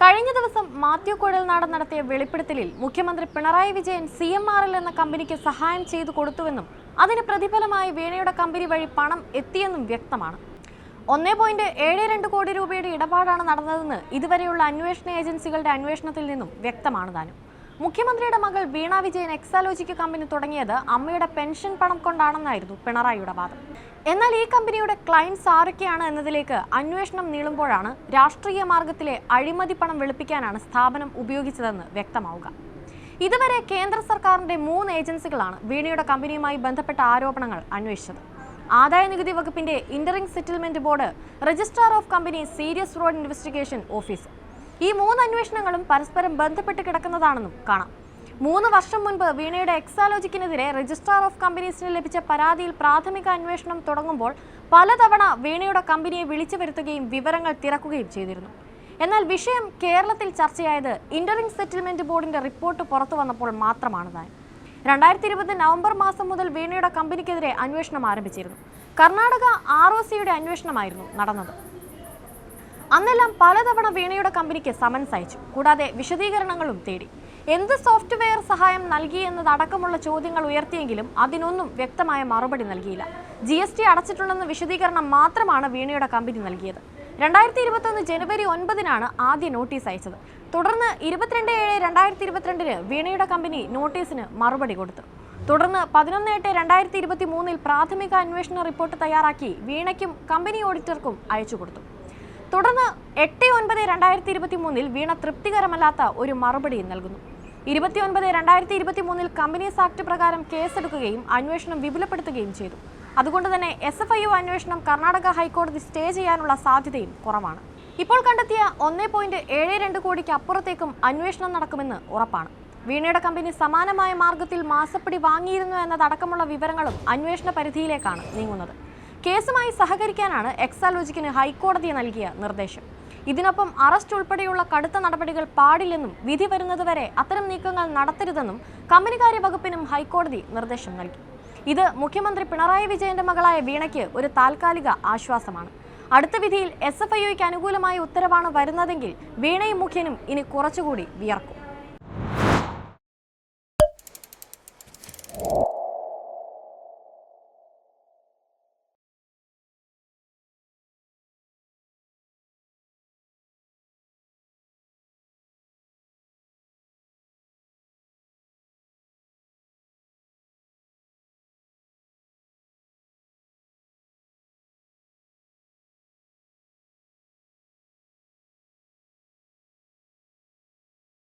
കഴിഞ്ഞ ദിവസം മാത്യു കുഴൽനാട് നടത്തിയ വെളിപ്പെടുത്തലിൽ മുഖ്യമന്ത്രി Pinarayi Vijayan C M R L എന്ന കമ്പനിക്ക് സഹായം ചെയ്തു കൊടുത്തുവെന്നും അതിന് പ്രതിഫലമായി വീണയുടെ കമ്പനി വഴി പണം എത്തിയെന്നും വ്യക്തമാണ്. ഒന്നേ പോയിന്റ് ഏഴ് രണ്ട് കോടി രൂപയുടെ ഇടപാടാണ് നടന്നതെന്ന് ഇതുവരെയുള്ള അന്വേഷണ ഏജൻസികളുടെ അന്വേഷണത്തിൽ നിന്നും വ്യക്തമാണ് താനും. മുഖ്യമന്ത്രിയുടെ മകൾ വീണ വിജയൻ എക്സാലോജിക്ക് കമ്പനി തുടങ്ങിയത് അമ്മയുടെ പെൻഷൻ പണം കൊണ്ടാണെന്നായിരുന്നു പിണറായിയുടെ വാദം. എന്നാൽ ഈ കമ്പനിയുടെ ക്ലയൻസ് ആരൊക്കെയാണ് എന്നതിലേക്ക് അന്വേഷണം നീളുമ്പോഴാണ് രാഷ്ട്രീയ മാർഗത്തിലെ അഴിമതി പണം വെളുപ്പിക്കാനാണ് സ്ഥാപനം ഉപയോഗിച്ചതെന്ന് വ്യക്തമാവുക. ഇതുവരെ കേന്ദ്ര സർക്കാരിന്റെ മൂന്ന് ഏജൻസികളാണ് വീണയുടെ കമ്പനിയുമായി ബന്ധപ്പെട്ട ആരോപണങ്ങൾ അന്വേഷിച്ചത്. ആദായ നികുതി വകുപ്പിന്റെ interim settlement board registrar of company serious fraud investigation office ഈ മൂന്ന് അന്വേഷണങ്ങളും പരസ്പരം ബന്ധപ്പെട്ട് കിടക്കുന്നതാണെന്നും കാണാം. മൂന്ന് വർഷം മുൻപ് വീണയുടെ എക്സാലോജിക്കിനെതിരെ രജിസ്ട്രാർ ഓഫ് കമ്പനീസിന് ലഭിച്ച പരാതിയിൽ പ്രാഥമിക അന്വേഷണം തുടങ്ങുമ്പോൾ പലതവണ വീണയുടെ കമ്പനിയെ വിളിച്ചു വരുത്തുകയും വിവരങ്ങൾ തിരക്കുകയും ചെയ്തിരുന്നു. എന്നാൽ വിഷയം കേരളത്തിൽ ചർച്ചയായത് ഇന്ററിംഗ് സെറ്റിൽമെന്റ് ബോർഡിന്റെ റിപ്പോർട്ട് പുറത്തു വന്നപ്പോൾ മാത്രമാണ് താൻ രണ്ടായിരത്തി ഇരുപത് നവംബർ മാസം മുതൽ വീണയുടെ കമ്പനിക്കെതിരെ അന്വേഷണം ആരംഭിച്ചിരുന്നു. കർണാടക ആർ ഒ സിയുടെ അന്വേഷണമായിരുന്നു നടന്നത്. അന്നെല്ലാം പലതവണ വീണയുടെ കമ്പനിക്ക് സമൻസ് അയച്ചു. കൂടാതെ വിശദീകരണങ്ങളും തേടി. എന്ത് സോഫ്റ്റ്വെയർ സഹായം നൽകി എന്നതടക്കമുള്ള ചോദ്യങ്ങൾ ഉയർത്തിയെങ്കിലും അതിനൊന്നും വ്യക്തമായ മറുപടി നൽകിയില്ല. ജി എസ് ടി അടച്ചിട്ടുണ്ടെന്ന വിശദീകരണം മാത്രമാണ് വീണയുടെ കമ്പനി നൽകിയത്. രണ്ടായിരത്തി ഇരുപത്തൊന്ന് ജനുവരി ഒൻപതിനാണ് ആദ്യ നോട്ടീസ് അയച്ചത്. തുടർന്ന് ഇരുപത്തിരണ്ട് ഏഴ് രണ്ടായിരത്തി ഇരുപത്തിരണ്ടിന് വീണയുടെ കമ്പനി നോട്ടീസിന് മറുപടി കൊടുത്തു. തുടർന്ന് പതിനൊന്ന് എട്ട് രണ്ടായിരത്തി ഇരുപത്തി മൂന്നിൽ പ്രാഥമിക അന്വേഷണ റിപ്പോർട്ട് തയ്യാറാക്കി വീണയ്ക്കും കമ്പനി ഓഡിറ്റർക്കും അയച്ചു കൊടുത്തു. തുടർന്ന് എട്ട് ഒൻപത് രണ്ടായിരത്തി ഇരുപത്തി മൂന്നിൽ വീണ തൃപ്തികരമല്ലാത്ത ഒരു മറുപടി നൽകുന്നു. ഇരുപത്തിയൊൻപത് രണ്ടായിരത്തി ഇരുപത്തി മൂന്നിൽ കമ്പനീസ് ആക്ട് പ്രകാരം കേസെടുക്കുകയും അന്വേഷണം വിപുലപ്പെടുത്തുകയും ചെയ്തു. അതുകൊണ്ട് തന്നെ എസ് എഫ് ഐ ഒ അന്വേഷണം കർണാടക ഹൈക്കോടതി സ്റ്റേ ചെയ്യാനുള്ള സാധ്യതയും കുറവാണ്. ഇപ്പോൾ കണ്ടെത്തിയ ഒന്നേ പോയിന്റ് ഏഴ് രണ്ട് കോടിക്ക് അപ്പുറത്തേക്കും അന്വേഷണം നടക്കുമെന്ന് ഉറപ്പാണ്. വീണയുടെ കമ്പനി സമാനമായ മാർഗത്തിൽ മാസപ്പടി വാങ്ങിയിരുന്നു എന്നതടക്കമുള്ള വിവരങ്ങളും അന്വേഷണ പരിധിയിലേക്കാണ് നീങ്ങുന്നത്. കേസുമായി സഹകരിക്കാനാണ് എക്സാലോജിക്കിന് ഹൈക്കോടതി നൽകിയ നിർദ്ദേശം. ഇതിനൊപ്പം അറസ്റ്റ് ഉൾപ്പെടെയുള്ള കടുത്ത നടപടികൾ പാടില്ലെന്നും വിധി വരുന്നതുവരെ അത്തരം നീക്കങ്ങൾ നടത്തരുതെന്നും കമ്പനികാര്യ വകുപ്പിനും ഹൈക്കോടതി നിർദ്ദേശം നൽകി. ഇത് മുഖ്യമന്ത്രി പിണറായി വിജയന്റെ മകളായ വീണയ്ക്ക് ഒരു താൽക്കാലിക ആശ്വാസമാണ്. അടുത്ത വിധിയിൽ എസ് എഫ് ഐക്ക് അനുകൂലമായ ഉത്തരവാണ് വരുന്നതെങ്കിൽ വീണയും മുഖ്യനും ഇനി കുറച്ചുകൂടി വിയർക്കും.